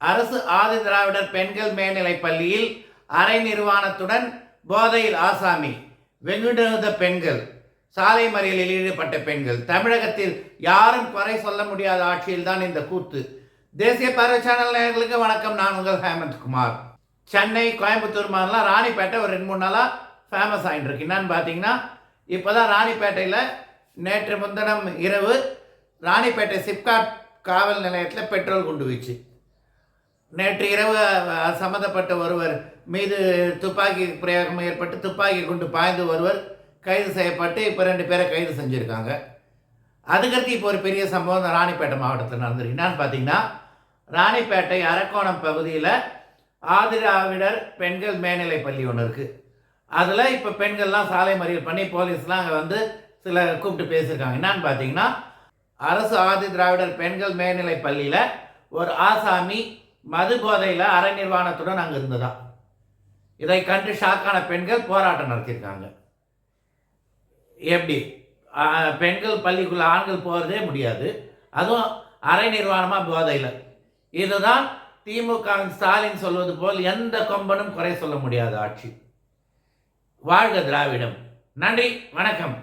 அரசு ஆதி திராவிடர் பெண்கள் மேல்நிலைப் பள்ளியில் அரை நிர்வாணத்துடன் போதையில் ஆசாமி வெகுடுத பெண்கள் சாலை மறியலில் ஈடுபட்ட பெண்கள். தமிழகத்தில் யாரும் குறை சொல்ல முடியாத ஆட்சியில் தான் இந்த கூத்து. தேசிய பார்வை சேனல் நேர்களுக்கு வணக்கம். நான் உங்கள் ஹேமந்த் குமார். சென்னை கோயம்புத்தூர் மாதிரிலாம் ராணிப்பேட்டை ஒரு ரெண்டு மூணு நாளாக ஃபேமஸ் ஆகிட்டு இருக்கு. என்னன்னு பார்த்தீங்கன்னா இப்போ தான் ராணிப்பேட்டையில் நேற்று முன்தினம் இரவு ராணிப்பேட்டை சிப்காட் காவல் நிலையத்தில் பெட்ரோல் குண்டு வீச்சு. நேற்று இரவு சம்மந்தப்பட்ட ஒருவர் மீது துப்பாக்கி பிரயோகம் ஏற்பட்டு துப்பாக்கி கொண்டு பாய்ந்து ஒருவர் கைது செய்யப்பட்டு இப்போ ரெண்டு பேரை கைது செஞ்சுருக்காங்க. அதுக்கடுத்து இப்போ ஒரு பெரிய சம்பவம் இந்த ராணிப்பேட்டை மாவட்டத்தில் நடந்திருக்கு. என்னன்னு பார்த்தீங்கன்னா ராணிப்பேட்டை அரக்கோணம் பகுதியில் ஆதிராவிடர் பெண்கள் மேல்நிலை பள்ளி ஒன்று இருக்குது அதில் இப்போ பெண்கள்லாம் சாலை மறியல் பண்ணி போலீஸ்லாம் அங்கே வந்து சில கூப்பிட்டு பேசியிருக்காங்க. என்னான்னு பார்த்தீங்கன்னா அரசு ஆதி திராவிடர் பெண்கள் மேல்நிலை பள்ளியில் ஒரு ஆசாமி மது போதையில் அரை நிர்வாணத்துடன் அங்கே இருந்ததா? இதை கண்டு ஷாக்கான பெண்கள் போராட்டம் நடத்தியிருக்காங்க. எப்படி? பெண்கள் பள்ளிக்குள்ள ஆண்கள் போகிறதே முடியாது. அதுவும் அரை நிர்வாணமாக போதையில். இதுதான் திமுக ஸ்டாலின் சொல்வது போல் எந்த கொம்பனும் குறை சொல்ல முடியாத ஆட்சி. வாழ்க திராவிடம். நன்றி வணக்கம்.